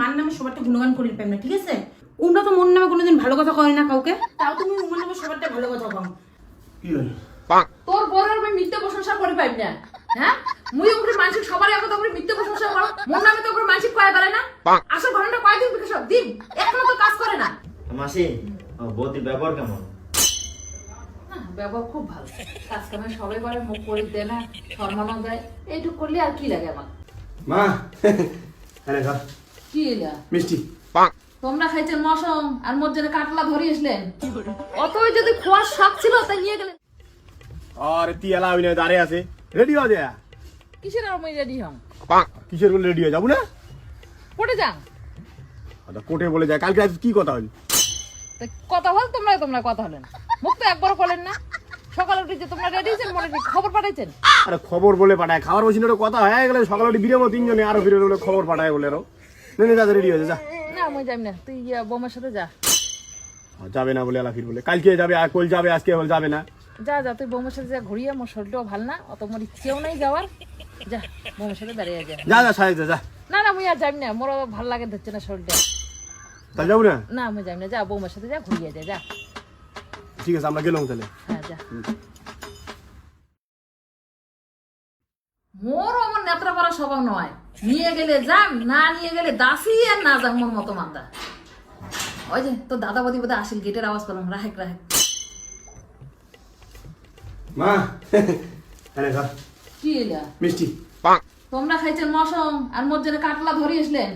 মার নামে সবারটা গুণগান করি পাই না ঠিক আছে? উমরা তো মন নামে কোনোদিন ভালো কথা কয় না কাউকে। তাও তুমি উমার নামে সবারটা ভালো কথা কও। কি হলো? তোর বড় আমি মিথ্যে প্রশংসা করে পাইব না হ্যাঁ? মুই উপরে মানসিক সবার আগে তো উপরে মিথ্যে প্রশংসা করো মোর নামে তো উপরে মানসিক কয় পারে না। আসল ঘটনাটা কয়দিন বিকাশ দিন এখনও তো কাজ করে না। মাসি বৌদির ব্যবহার কেমন? ব্যবহার খুব ভালো। কাজ কামে সবাই করে মুখ করে দেয় না সম্মানও দেয়। এইটুক করলে আর কি লাগে আমার? মা হ্যাঁ খা। কি এলা মিষ্টি। তোমরা খাইছেন মশম আর মোর জন্য কাটলা ধরে আসলেন। অতই যদি খোয়ার শখ ছিল তাই নিয়ে গেলেন। আরে তুই এলা আমি দাঁড়িয়ে আছে। রেডি হয়ে যা। কিসের আর মই রেডি হম কিসের বলে রেডি হয়ে যাব না? পড়ে যান আচ্ছা কোর্টে বলে যায়। কালকে আজ কি কথা হল কথা হল তোমরা তোমরা কথা হলেন। মুখ তো একবার বলেন না। সকালে উঠে যে তোমরা রেডি হয়েছেন মনে খবর পাঠাইছেন। আরে খবর বলে পাঠায়। খাবার বসিন কথা হয়ে গেলে সকালে উঠে বিরেমো তিনজনে আরও ফিরে বলে খবর পাঠায় বলে আরও নে নে যা রেডি হয়ে যা না আমি যাই না তুই বৌমার সাথে যা। যাবে না বলে এলা ফির বলে। কালকে যাবে কল যাবে আজকে বলে যাবে না। যা যা তুই বৌমার সাথে যা ঘুরিয়ে আমার শরীরটাও ভালো না অত মোর ইচ্ছেও নাই যাওয়ার। যা বৌমার সাথে দাঁড়িয়ে যা। যা যা সাহেব যা না না আমি আর যাই না মোর ভালো লাগে ধরছে না শরীরটা। তা যাব না? না আমি যাই না যা বৌমার সাথে যা ঘুরিয়ে যা যা। ঠিক আছে আমরা গেলাম তাহলে। হ্যাঁ যা। মোর আমার নেত্রা পড়া স্বভাব নয়। নিয়ে গেলে যাম না নিয়ে গেলে দাসি আর না যাম মোর মতো মান্দা ওই যে তোর দাদা বদি বোধহয় আসিল গেটের আওয়াজ পেলাম রাহেক রাহেক। মা কি এলা মিষ্টি। তোমরা খাইছেন মশম আর মোর জন্য কাটলা ধরে আসলেন।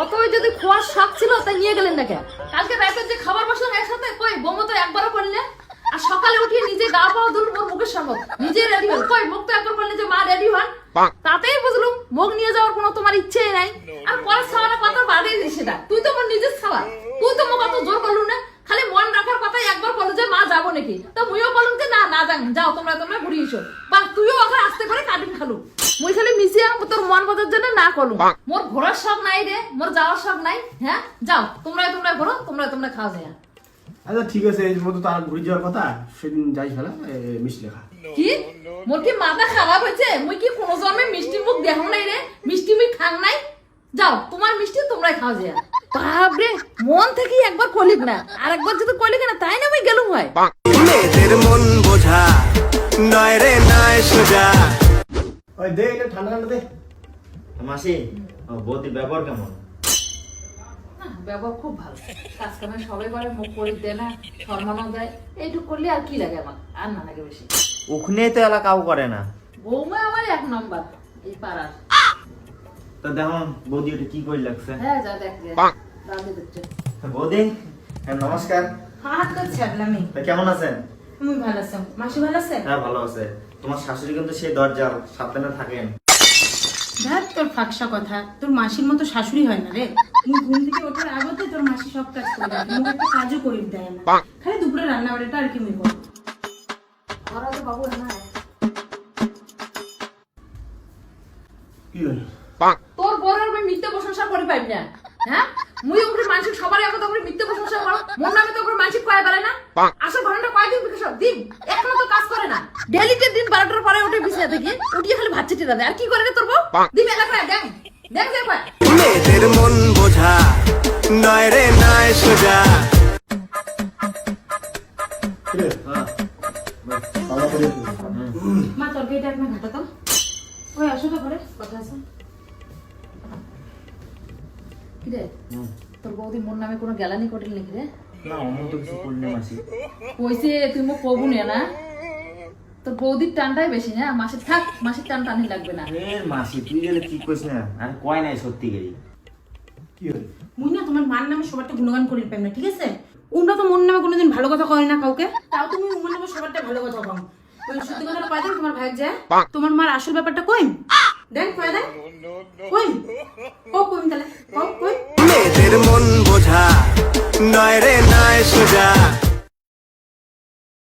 অতই যদি খোয়ার শখ ছিল তাই নিয়ে গেলেন না কেন? কালকে রাতের যে খাবার বসলাম একসাথে কই বোমো তো একবারও করলে আর সকালে উঠিয়ে নিজে গা পাওয়া দুল মোর মুখের সামনে নিজে রেডি হন। কই মুখ তো একবার করলে যে মা রেডি হন? তাতেই বুঝলুম মুখ নিয়ে যাওয়ার কোনো তোমার ইচ্ছেই নাই। আর পরে খাওয়ার কথা বাদে দিস সেটা। তুই তো মোর নিজের খাওয়া তুই তো মোক অত জোর করলু না খালি মন রাখার কথাই একবার বলো যে মা যাব নাকি। তো মুইও বলুন যে না না যান যাও তোমরা তোমরা ঘুরিয়ে এসো। বা তুইও ওখানে আসতে করে কাটিং খালু। মুই খালি মিশিয়ে তোর মন বোঝার জন্য না করলু মোর ঘোরার শখ নাই রে মোর যাওয়ার শখ নাই। হ্যাঁ? যাও তোমরা তোমরা ঘোরো তোমরা তোমরা খাওয়া যায়। আচ্ছা ঠিক আছে এই মতো তার ঘুরে যাওয়ার কথা সেদিন যাই ফেলা এ, মিষ্টি লেখা। কি? মোর কি মাথা খারাপ হয়েছে? মুই কি কোনো জন্মে মিষ্টি মুখ দেখ নাই রে? মিষ্টি মুই খাং নাই? যাও তোমার মিষ্টি তোমরাই খাওয়া যায় বাপরে মন থেকে একবার কলিক না। আর একবার যদি কলিক না তাই না আমি গেলুম হয়? মেয়েদের মন বোঝা নয় রে নয় সোজা। ওই দে এটা ঠান্ডা ঠান্ডা দে। মাসি বৌদির ব্যবহার কেমন? না, ব্যবহার খুব ভালো। সবাই করে মুখ করে দেয় না সম্মানও দেয়। এইটুক করলে আর কি লাগে আমার? আর না লাগে বেশি। ওখানে তো এলা কাউ করে না। বৌমা আমার এক নম্বর এই পাড়ার। তো দেখুন বৌদি ওটা কি করে লাগছে? হ্যাঁ যা দেখ যে রাঁধে বৌদি হ্যাঁ নমস্কার। হাত তো ছাড়লামই কেমন আছেন? তুমি ভালো আছো? মাসি ভালো আছে? হ্যাঁ ভালো আছে। তোমার শাশুড়ি কিন্তু সেই দরজার সাবধানে থাকেন। তোর ফাঁকসা কথা। তোর মাসির মতো শাশুড়ি হয় না রে। ঘুম থেকে ওঠার আগতে তোর মাসি সব কাজ করে দেয়। মুখ একটা কাজও করে দেয় না। খালি দুপুরে রান্না বাড়িটা আর কি মুই করো তো বাবু না কি হলো? তোর বড় আমি মিথ্যে প্রশংসা করে পাইব না। হ্যাঁ? মুই উপরে মানসিক সবার আগে তো উপরে মিথ্যে প্রশংসা করো। মোর নামে তো মানসিক কয় পারে না। আসল ঘটনাটা কয়দিন বিকাশ? দিন। না ডেলিতে দিন বারোটার পরে উঠে বিছানা থেকে উঠিয়ে খালি ভাত চেটে দেয় আর কি করে রে তোর বউ? দিন এলাকায় দেখ। দেখ দেখ মেয়েদের মন বোঝা নয় রে নয় সোজা। মা একবার ওই কথা আছে। তোর বৌদি মোর নামে কোনো গ্যালানি কটিল নাকি রে? না অমন তো কিছু করলে মাসি। কইছে তুই মোক কবু নে না। তোর বৌদির টানটাই বেশি না মাসির থাক মাসির টান টানি লাগবে না। এ মাসি তুই গেলে কি কইস না? আর কয় নাই সত্যি গেলি কি হলো? মুই না তোমার মার নামে সবারটা গুণগান করি পাই না ঠিক আছে? উমরা তো মন নামে কোনোদিন ভালো কথা কয় না কাউকে। তাও তুমি উমার নামে সবারটা ভালো কথা কও। ওই সত্যি কথাটা দেন তোমার ভাই যায় তোমার মার আসল ব্যাপারটা কইম দেন কয় দেন কইম কও কইম তাহলে? কও কই? মেয়েদের মন বোঝা নয় রে নয় সোজা।